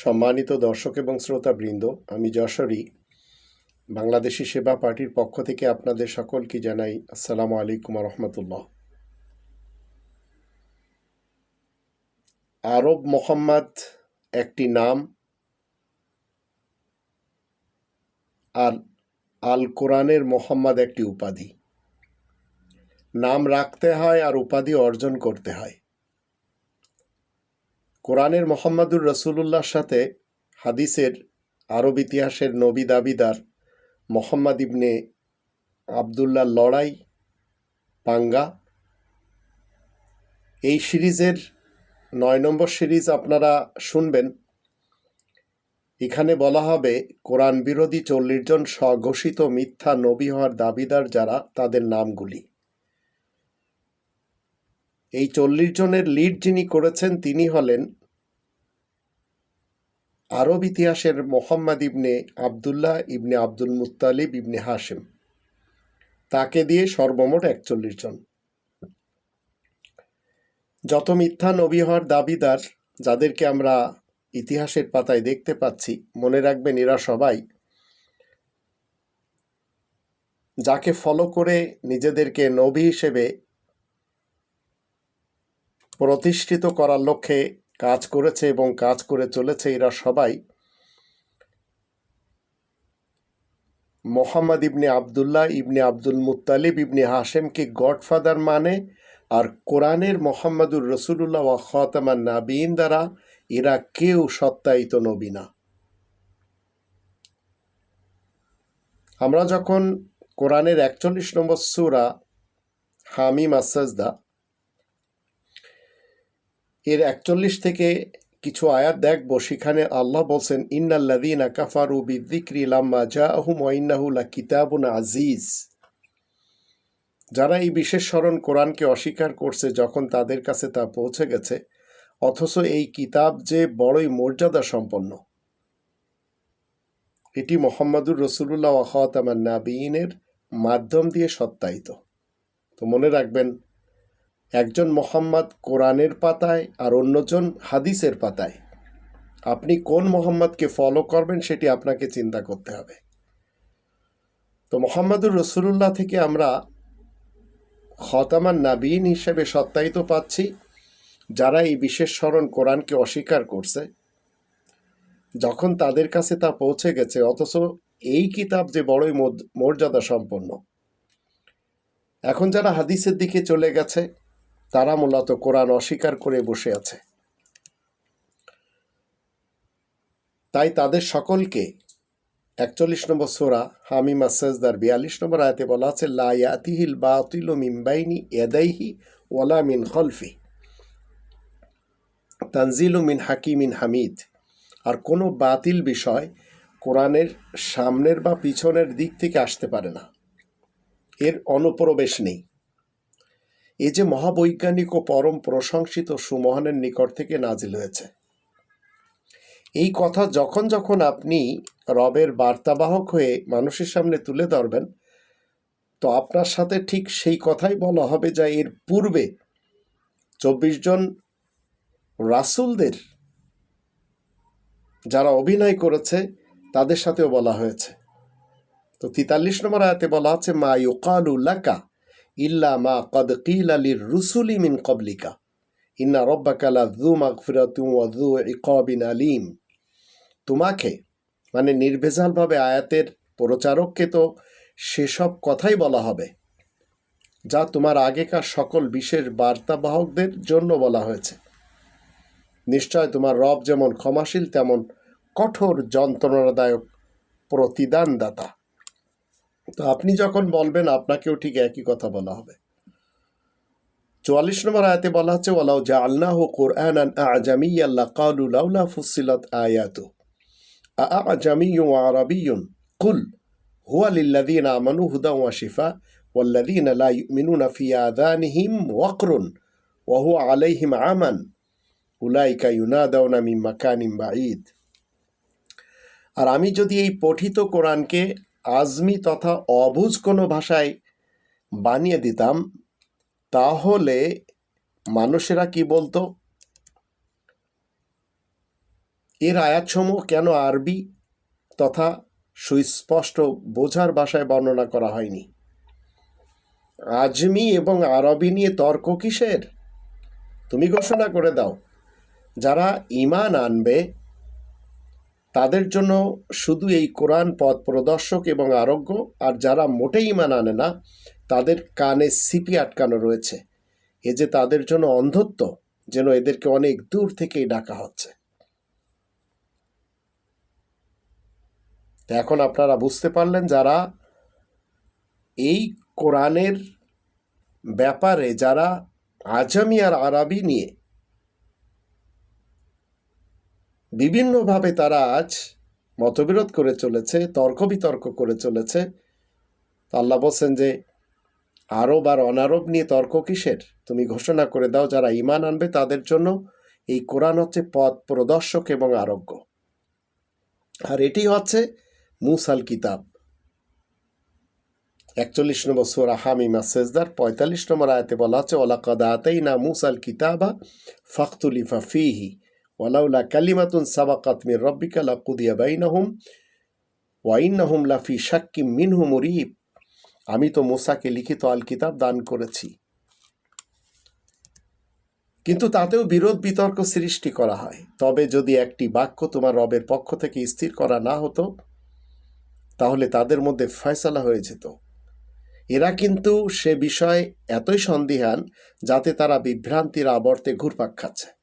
সম্মানিত দর্শক এবং শ্রোতাবৃন্দ, আমি যশোরী। বাংলাদেশি সেবা পার্টির পক্ষ থেকে আপনাদের সকলকে জানাই আসসালামু আলাইকুম রহমতুল্লাহ আরব মোহাম্মদ একটি নাম, আর আল কোরআনের মোহাম্মদ একটি উপাধি। নাম রাখতে হয় আর উপাধি অর্জন করতে হয়। কোরআনের মোহাম্মদুর রসুলুল্লাহর সাথে হাদিসের আরব ইতিহাসের নবী দাবিদার মোহাম্মদ ইবনে আবদুল্লাহ লড়াই, পাঙ্গা। এই সিরিজের নয় নম্বর সিরিজ আপনারা শুনবেন। এখানে বলা হবে, কোরআন বিরোধী চল্লিশ জন স্বঘোষিত মিথ্যা নবী হওয়ার দাবিদার যারা, তাদের নামগুলি। এই চল্লিশ জনের লিড যিনি করেছেন, তিনি হলেন আরব ইতিহাসের Muhammad ibn Abdullah ibn Abdul Muttalib ibn Hashim. তাকে দিয়ে সর্বমোট একচল্লিশ জন। যত মিথ্যা নবী হওয়ার দাবিদার যাদেরকে আমরা ইতিহাসের পাতায় দেখতে পাচ্ছি, মনে রাখবেন এরা সবাই যাকে ফলো করে নিজেদেরকে নবী হিসেবে প্রতিষ্ঠিত করার লক্ষ্যে কাজ করেছে এবং কাজ করে চলেছে এরা সবাই। Muhammad ibn Abdullah ibn Abdul Muttalib ibn হাশেমকে godfather মানে আর কোরআনের মোহাম্মদুর রসুল্লাহ ওয়া খতামান নাবিন দ্বারা এরা কেউ সত্যায়িত নবী না। আমরা যখন কোরআনের একচল্লিশ নম্বর সুরা হামিম আসাজদা এর একচল্লিশ থেকে কিছু আয়াত দেখব সেখানে আল্লাহ বলছেন ইন্নাল্লাদিনা কাফারু বিদ্দিক্রি লাম্মা জা আহুম ওয়াইন্নাহুল্লা কিতাবুন আজিজ যারা এই বিশেষ স্মরণ কোরআনকে অস্বীকার করছে যখন তাদের কাছে তা পৌঁছে গেছে, অথচ এই কিতাব যে বড়ই মর্যাদা সম্পন্ন। এটি মোহাম্মদুর রসুল্লাহ ওয়াহতামান নাবিনের মাধ্যম দিয়ে সত্যায়িত। তো মনে রাখবেন একজন মোহাম্মদ কোরআনের পাতায় আর অন্যজন হাদিসের পাতায়। আপনি কোন মোহাম্মদকে ফলো করবেন সেটি আপনাকে চিন্তা করতে হবে। তো মোহাম্মদুর রসুল্লাহ থেকে আমরা খতামান নাবিন হিসেবে সত্যায়িত পাচ্ছি, যারা এই বিশেষ স্মরণ কোরআনকে অস্বীকার করছে। যখন তাদের কাছে তা পৌঁছে গেছে, অথচ এই কিতাব যে বড়ই মর্যাদা সম্পন্ন। এখন যারা হাদিসের দিকে চলে গেছে তারা মূলত কোরআন অস্বীকার করে বসে আছে। তাই তাদের সকলকে একচল্লিশ নম্বর সোরা হামিম আসাজদার বিয়াল্লিশ নম্বর আয়তে বলা আছে লায়াতিহিল বাতিল মিনবাইনি এদাইহি ওয়ালা মিন খলফি। তানজিলু মিন হাকিমিন হামিদ। আর কোনো বাতিল বিষয় কোরআনের সামনের বা পিছনের দিক থেকে আসতে পারে না। এর অনুপ্রবেশ নেই। এ যে মহাবৈজ্ঞানিক ও পরম প্রশংসিত সুমহানের নিকট থেকে নাজিল হয়েছে। এই কথা যখন যখন আপনি রবের বার্তাবাহক হয়ে মানুষের সামনে তুলে ধরবেন, তো আপনার সাথে ঠিক সেই কথাই বলা হবে যা এর পূর্বে চব্বিশ জন রাসুলদের যারা অভিনয় করেছে, তাদের সাথেও বলা হয়েছে। তো তেতাল্লিশ নম্বর আয়াতে বলা আছে, মা ইউকালু লাকা ইল্লা মা কদ কিল আলির রুসুলি মিন কবলিকা ইন্না রব্বাকালা দু মাগফিরাতু দু আলিম। তোমাকে মানে নির্ভেজালভাবে আয়াতের প্রচারককে তো সেসব কথাই বলা হবে, যা তোমার আগেকার সকল বিশেষ বার্তাবাহকদের জন্য বলা হয়েছে। নিশ্চয় তোমার রব যেমন ক্ষমাশীল, তেমন কঠোর যন্ত্রণাদায়ক প্রতিদানদাতা। তো আপনি যখন বলবেন আপনাকেও ঠিক একই কথা বলা হবে চুয়াল্লিশ নম্বর আয়াতে বলা হচ্ছে ওয়ালাউ জা আল্লাহ কোরআন আজামি আল্লাহ কালু লাউলা ফুসিলত আয়াতু আজামি আরবিয়ুন কুল হুয়া লিল্লাযীনা আমানু হুদা ওয়া শিফা والذين لا يؤمنون في آذانهم وقر وهو عليهم عمى أولئك ينادون من مكان بعيد আর আমি যদি এই পঠিত কোরআনকে আজমি তথা অবুজ কোনো ভাষায় বানিয়ে দিতাম, তাহলে মানুষেরা কি বলতো? এর আয়াতসমূহ কেন আরবি তথা সুস্পষ্ট বোঝার ভাষায় বর্ণনা করা হয়নি? আজমি এবং আরবি নিয়ে তর্ক কিসের? তুমি ঘোষণা করে দাও। যারা ইমান আনবে তাদের জন্য শুধু এই কোরআন পথ প্রদর্শক এবং আরোগ্য, আর যারা মোটেই ইমান আনে না, তাদের কানে সিপি আটকানো রয়েছে। এ যে তাদের জন্য অন্ধত্ব, যেন এদেরকে অনেক দূর থেকেই ডাকা হচ্ছে। এখন আপনারা বুঝতে পারলেন যারা এই কোরআনের ব্যাপারে, যারা আজামি আর আরবি নিয়ে বিভিন্নভাবে তারা আজ মতবিরোধ করে চলেছে তর্ক বিতর্ক করে চলেছে। আল্লাহ বলছেন যে আরব আর অনারব নিয়ে তর্ক কিসের? তুমি ঘোষণা করে দাও, যারা ইমান আনবে তাদের জন্য এই কোরআন হচ্ছে পথ প্রদর্শক এবং আরোগ্য। আর এটি হচ্ছে মুসাল কিতাব। একচল্লিশ নম্বর সোরা হামিমা সেজদার পঁয়তাল্লিশ নম্বর আয়াতে বলা হচ্ছে ওলা কদা আতেই না মুসাল কিতাবা ফখতুলিফা ফিহি। ওলাউলা কালিমাতুন সাবাকাত মির রব্বিকা লাকুদিয়া বাইনাহুম ওয়াইন্নাহুম লাফি শাক্কিম মিনহু মুরিব। আমি তো মুসাকে লিখিত আল কিতাব দান করেছি। কিন্তু তাতেও বিরোধ বিতর্ক সৃষ্টি করা হয়। তবে যদি একটি বাক্য তোমার রবের পক্ষ থেকে স্থির করা না হতো, তাহলে তাদের মধ্যে ফয়সালা হয়ে যেত। এরা কিন্তু সে বিষয়ে এতই সন্দিহান যাতে তারা বিভ্রান্তির আবর্তে ঘুরপাক খাচ্ছে।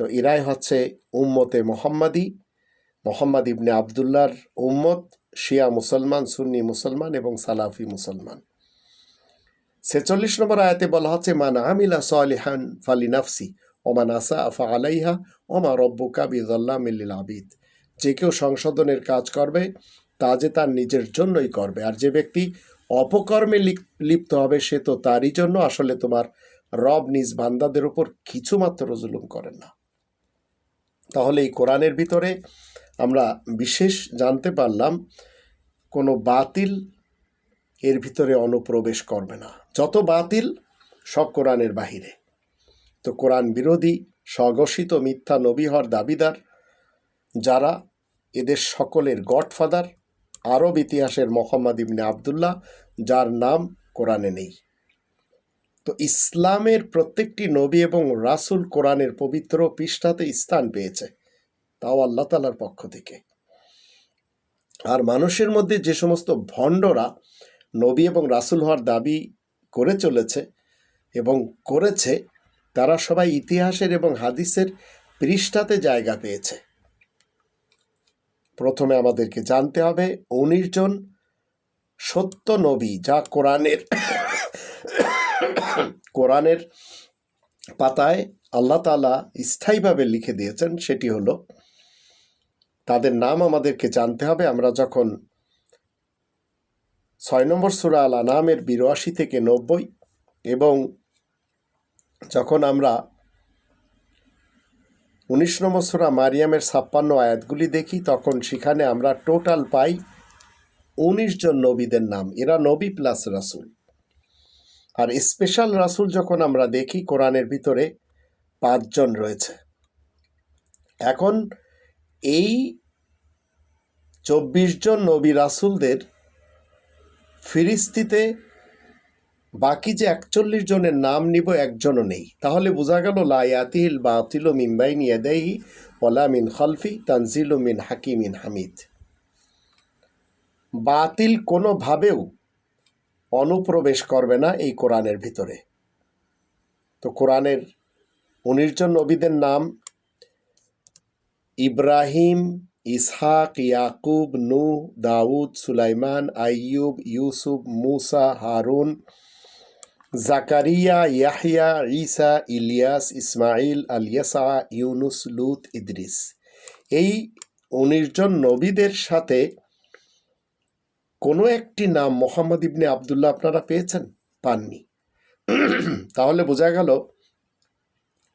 তো এরাই হচ্ছে উম্মতে মোহাম্মদী, মোহাম্মদ ইবনে আবদুল্লার উম্মত, শিয়া মুসলমান, সুন্নি মুসলমান এবং সালাফি মুসলমান। ছেচল্লিশ নম্বর আয়াতে বলা হচ্ছে, মান আমিলা সালিহান ফালি নাফসি ওমান আসা আফা আলাইহা ওমা রব্বুকা বিদল্লাহ মিল্লিল আবিদ যে কেউ সংশোধনের কাজ করবে, তা যে তার নিজের জন্যই করবে। আর যে ব্যক্তি অপকর্মে লিপ- লিপ্ত হবে, সে তো তারই জন্য আসলে তোমার রব নিজ বান্দাদের উপর কিছুমাত্র জুলুম করেন না। তাহলে এই কোরআনের ভিতরে আমরা বিশেষ জানতে পারলাম, কোনো বাতিল এর ভিতরে অনুপ্রবেশ করবে না। যত বাতিল, সব কোরআনের বাহিরে। তো কোরআন বিরোধী, স্বঘোষিত মিথ্যা নবী হওয়ার দাবিদার, যারা এদের সকলের গডফাদার, আরব ইতিহাসের মোহাম্মদ ইবনে আবদুল্লাহ, যার নাম কোরআনে নেই। তো ইসলামের প্রত্যেকটি নবী এবং রাসূল কোরআনের পবিত্র পৃষ্ঠাতে স্থান পেয়েছে। তাও আল্লাহ তালার পক্ষ থেকে। আর মানুষের মধ্যে যে সমস্ত ভণ্ডরা নবী এবং রাসূল হওয়ার দাবি করে চলেছে এবং করেছে, তারা সবাই ইতিহাসের এবং হাদিসের পৃষ্ঠাতে জায়গা পেয়েছে। প্রথমে আমাদেরকে জানতে হবে, উনিশ জন সত্য নবী যা কোরআনের কোরআনের পাতায় আল্লাহ তালা স্থায়ীভাবে লিখে দিয়েছেন, সেটি হলো, তাদের নাম আমাদেরকে জানতে হবে। আমরা যখন ছয় নম্বর সুরা আল আনামের বিরাশি থেকে নব্বই এবং যখন আমরা উনিশ নম্বর সুরা মারিয়ামের ছাপ্পান্ন আয়াতগুলি দেখি, তখন সেখানে আমরা টোটাল পাই উনিশ জন নবীদের নাম। এরা নবী প্লাস রাসূল। আর স্পেশাল রাসুল যখন আমরা দেখি কোরআনের ভিতরে পাঁচজন রয়েছে। এখন এই চব্বিশ জন নবী রাসূলদের ফিরিস্তিতে বাকি যে একচল্লিশ জনের নাম নিব একজনও নেই। তাহলে বোঝা গেল লায়াতিল বাতিল মিম্বাই নিয়ে দেই ওলা মিন খলফি তানজিল মিন হাকিমিন হামিদ। বাতিল কোনোভাবেও অনুপ্রবেশ করবে না এই কোরআনের ভিতরে। তো কোরআনের উনিশ জন নবীদের নাম ইব্রাহিম, ইসহাক, ইয়াকুব নু দাউদ, সুলাইমান, আইয়ুব, ইউসুফ, মুসা, হারুন, জাকারিয়া ইয়াহিয়া ঈসা, ইলিয়াস ইসমাইল আলিয়াসা ইউনুস, লুত, ইদ্রিস। এই উনিশ জন নবীদের সাথে কোনো একটি নাম মোহাম্মদ ইবনে আবদুল্লাহ আপনারা পেয়েছেন? পাননি। তাহলে বোঝা গেল,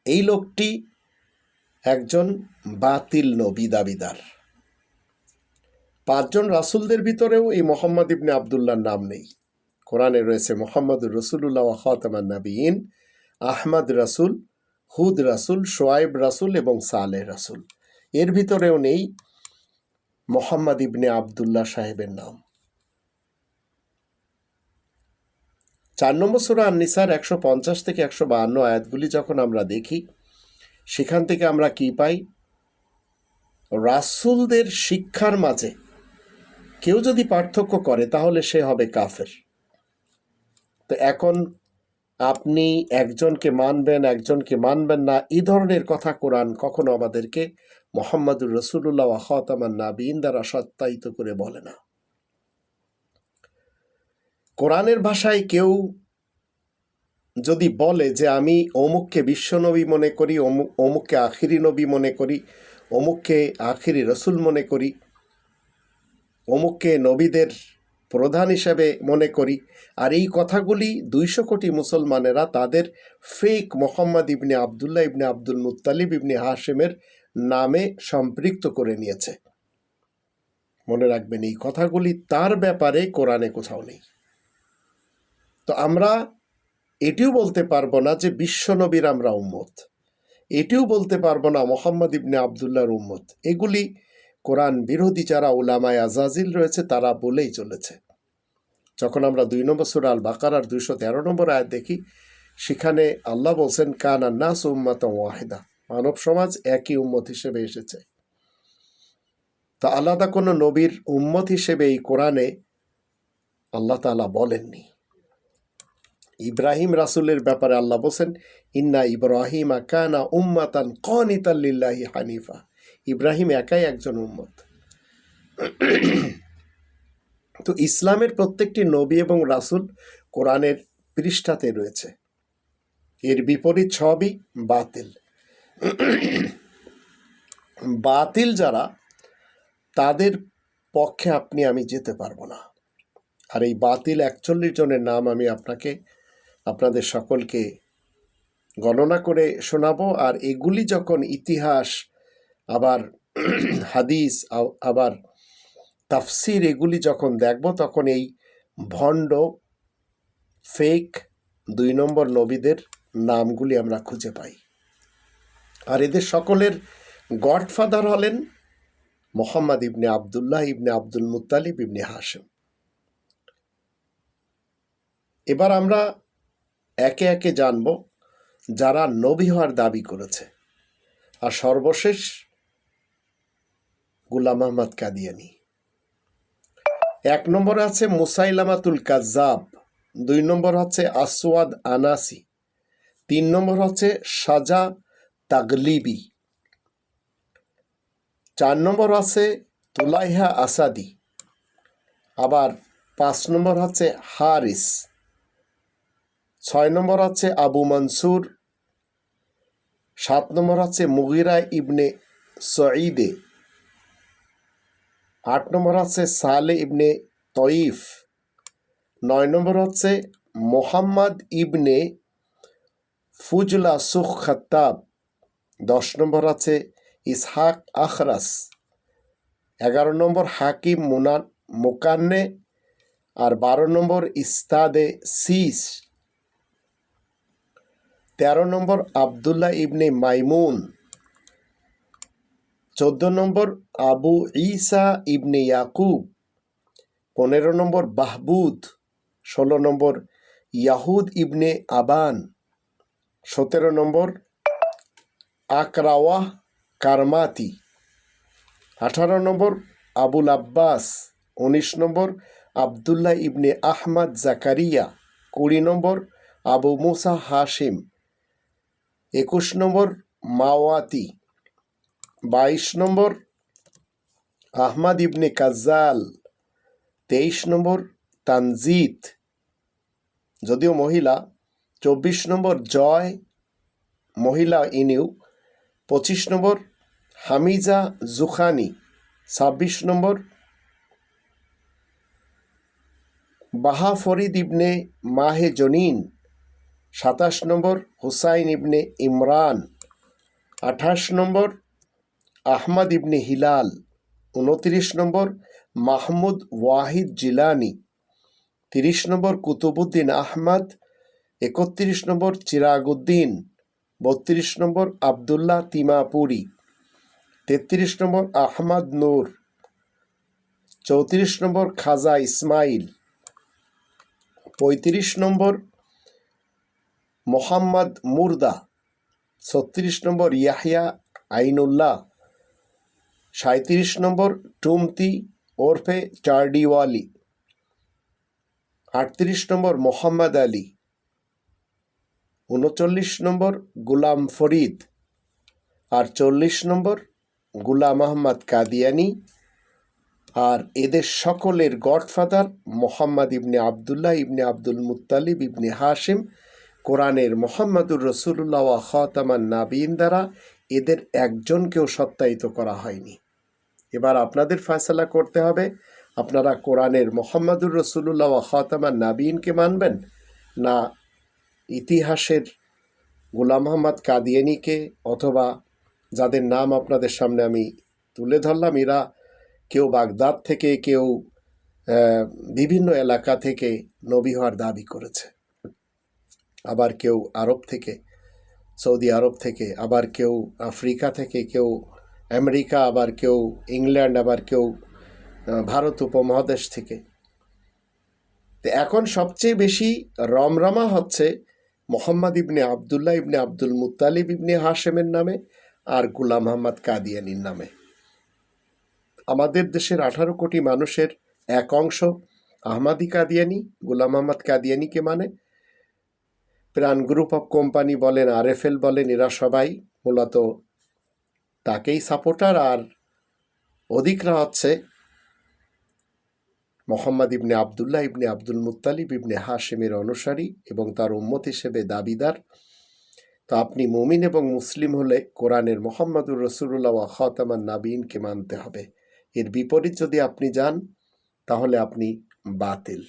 এই লোকটি একজন বাতিল নবী দাবিদার। পাঁচজন রাসূলদের ভিতরেও এই মোহাম্মদ ইবনে আবদুল্লাহর নাম নেই। কোরআনে রয়েছে মোহাম্মদ রসুল্লাহ খাতামান নবীন আহমদ রাসূল, হুদ রাসুল শোয়াইব রাসুল এবং সালেহ রাসূল। এর ভিতরেও নেই মোহাম্মদ ইবনে আবদুল্লাহ সাহেবের নাম। চার নম্বর সুরা আননিসার একশো পঞ্চাশ থেকে একশো বাহান্ন আয়াতগুলি যখন আমরা দেখি, সেখান থেকে আমরা কি পাই? রাসুলদের শিক্ষার মাঝে কেউ যদি পার্থক্য করে, তাহলে সে হবে কাফের। তো এখন আপনি একজনকে মানবেন একজনকে মানবেন না, এই ধরনের কথা কোরআন কখনো আমাদেরকে মোহাম্মদুর রসুল্লাহ আহতামান নাবিন দ্বারা সত্যায়িত করে বলে না। কোরআনের ভাষায় কেউ যদি বলে যে আমি অমুককে বিশ্বনবী মনে করি অমুক অমুককে আখিরি নবী মনে করি, অমুককে আখিরি রসুল মনে করি, অমুককে নবীদের প্রধান হিসেবে মনে করি, আর এই কথাগুলি দুইশো কোটি মুসলমানেরা তাদের fake Muhammad ibn Abdullah ibn Abdul Muttalib ibn হাশেমের নামে সম্পৃক্ত করে নিয়েছে। মনে রাখবেন, এই কথাগুলি তার ব্যাপারে কোরআনে কোথাও নেই। তো আমরা এটিও বলতে পারব না যে বিশ্বনবীর আমরা উম্মত। এটিও বলতে পারব না মোহাম্মদ ইবনে আবদুল্লাহর উম্মত। এগুলি কোরআন বিরোধী যারা ওলামায় আজাজিল রয়েছে, তারা বলেই চলেছে। যখন আমরা দুই নম্বর সুরা আল বাকারার দুইশো তেরো নম্বর আয়াত দেখি, সেখানে আল্লাহ বলছেন, কান নাস উম্মাত ওয়াহেদা। মানব সমাজ একই উম্মত হিসেবে এসেছে। তা আলাদা কোনো নবীর উম্মত হিসেবে এই কোরআনে আল্লাহ তাআলা বলেননি। ইব্রাহিম রাসুলের ব্যাপারে আল্লাহ বলছেন, ইন্না ইব্রাহিম কানা উম্মাতান কনিতাল্লিল্লাহি হানিফা। ইব্রাহিম একাই একজন উম্মত। তো ইসলামের প্রত্যেকটি নবী এবং রাসুল কোরআনের পৃষ্ঠাতে রয়েছে। এর বিপরীত সবই বাতিল। বাতিল যারা, তাদের পক্ষে আপনি আমি যেতে পারব না। আর এই বাতিল একচল্লিশ জনের নাম আমি আপনাকে আপনাদের সকলকে গণনা করে শোনাবো, আর এগুলি যখন ইতিহাস, আবার হাদিস আবার তাফসির এগুলি যখন দেখব, তখন এই ভণ্ড, ফেক দুই নম্বর নবীদের নামগুলি আমরা খুঁজে পাই। আর এদের সকলের গডফাদার হলেন Muhammad ibn Abdullah ibn Abdul Muttalib ibn Hashim. এবার আমরা একে একে জানব যারা নবী হওয়ার দাবি করেছে। আর সর্বশেষ গুলাম আহমদ কাদিয়ানি। এক নম্বরে আছে মুসাইলামাতুল কাজাব দুই নম্বর হচ্ছে আসওয়াদ আনাসি, তিন নম্বর হচ্ছে সাজা তাগলিবি, চার নম্বর আছে তুলাইহা আসাদি, আবার পাঁচ নম্বর হচ্ছে হারিস। ছয় নম্বর হচ্ছে আবু মনসুর, সাত নম্বর হচ্ছে মুগিরা ইবনে সঈদে, আট নম্বর হচ্ছে সালে ইবনে তইফ নয় নম্বর হচ্ছে মোহাম্মদ ইবনে ফুজলা সুখ খত্তাব, দশ নম্বর আছে ইসহাক আখরাস, এগারো নম্বর হাকিম মুনা মোকান্নে, আর বারো নম্বর ইস্তাদে সিস। তেরো নম্বর আবদুল্লাহ ইবনে মাইমুন। চোদ্দ নম্বর আবু ঈসা ইবনে ইয়াকুব। পনেরো নম্বর বাহবুদ। ষোলো নম্বর ইয়াহুদ ইবনে আবান। সতেরো নম্বর আকরাওয়াহ কারমাতি। আঠারো নম্বর আবুল আব্বাস। উনিশ নম্বর আবদুল্লাহ ইবনে আহমদ জাকারিয়া। কুড়ি নম্বর আবু মুসা হাশিম। একুশ নম্বর মাওয়াতি, বাইশ নম্বর আহমদ ইবনে কাজ্জাল, তেইশ নম্বর তানজিত, যদিও মহিলা, চব্বিশ নম্বর জয়, মহিলা ইনিউ পঁচিশ নম্বর হামিজা জুখানি, ছাব্বিশ নম্বর বাহা ফরিদ ইবনে মাহে জনিন সাতাশ নম্বর হুসাইন ইবনে ইমরান, আঠাশ নম্বর আহমদ ইবনে হিলাল, উনত্রিশ নম্বর মাহমুদ ওয়াহিদ জিলানি, তিরিশ নম্বর কুতুবুদ্দিন আহমদ, একত্রিশ নম্বর চিরাগুদ্দিন, বত্রিশ নম্বর আবদুল্লাহ তিমাপুরি, তেত্রিশ নম্বর আহমদ নূর, চৌত্রিশ নম্বর খাজা ইসমাইল, পঁয়ত্রিশ নম্বর মোহাম্মদ মুর্দা, ছত্রিশ নম্বর ইয়াহিয়া আইনুল্লাহ সাঁত্রিশ নম্বর টুমতি ওরফে চার্ডিওয়ালি, আটত্রিশ নম্বর মোহাম্মদ আলী, উনচল্লিশ নম্বর গুলাম ফরিদ আর চল্লিশ নম্বর গুলাম আহমদ কাদিয়ানি আর এদের সকলের godfather Muhammad ibn Abdullah ibn Abdul Muttalib ibn Hashim কোরআনের মোহাম্মদুর রসুল্লাহ খতামান নাবিন দ্বারা এদের একজনকেও সত্যায়িত করা হয়নি। এবার আপনাদের ফয়সলা করতে হবে, আপনারা কোরআনের মোহাম্মদুর রসুল্লাহ খতামান নাবিনকে মানবেন না ইতিহাসের গোলাম মোহাম্মদ কাদিয়ানিকে, অথবা যাদের নাম আপনাদের সামনে আমি তুলে ধরলাম, এরা কেউ বাগদাদ থেকে, কেউ বিভিন্ন এলাকা থেকে নবী হওয়ার দাবি করেছে। আবার কেউ আরব থেকে, সৌদি আরব থেকে, আবার কেউ আফ্রিকা থেকে, কেউ আমেরিকা, আবার কেউ ইংল্যান্ড, আবার কেউ ভারত উপমহাদেশ থেকে। তো এখন সবচেয়ে বেশি রমরমা হচ্ছে Muhammad ibn Abdullah ibn Abdul Muttalib ibn হাশেমের নামে আর গুলাম মোহাম্মদ কাদিয়ানির নামে। আমাদের দেশের আঠারো কোটি মানুষের এক অংশ আহমাদি কাদিয়ানি, গুলাম আহমদ কাদিয়ানিকে মানে। প্রাণ গ্রুপ অফ কোম্পানি বলেন আরএফএল বলেন, এরা সবাই মূলত তাকেই সাপোর্টার। আর অধিকরা হচ্ছে Muhammad ibn Abdullah ibn Abdul Muttalib ibn হাশেমের অনুসারী এবং তার উম্মত হিসেবে দাবিদার। তো আপনি মুমিন এবং মুসলিম হলে কোরআনের মোহাম্মদুর রসুল্লাহ খতামান নাবিনকে মানতে হবে। এর বিপরীত যদি আপনি যান, তাহলে আপনি বাতিল।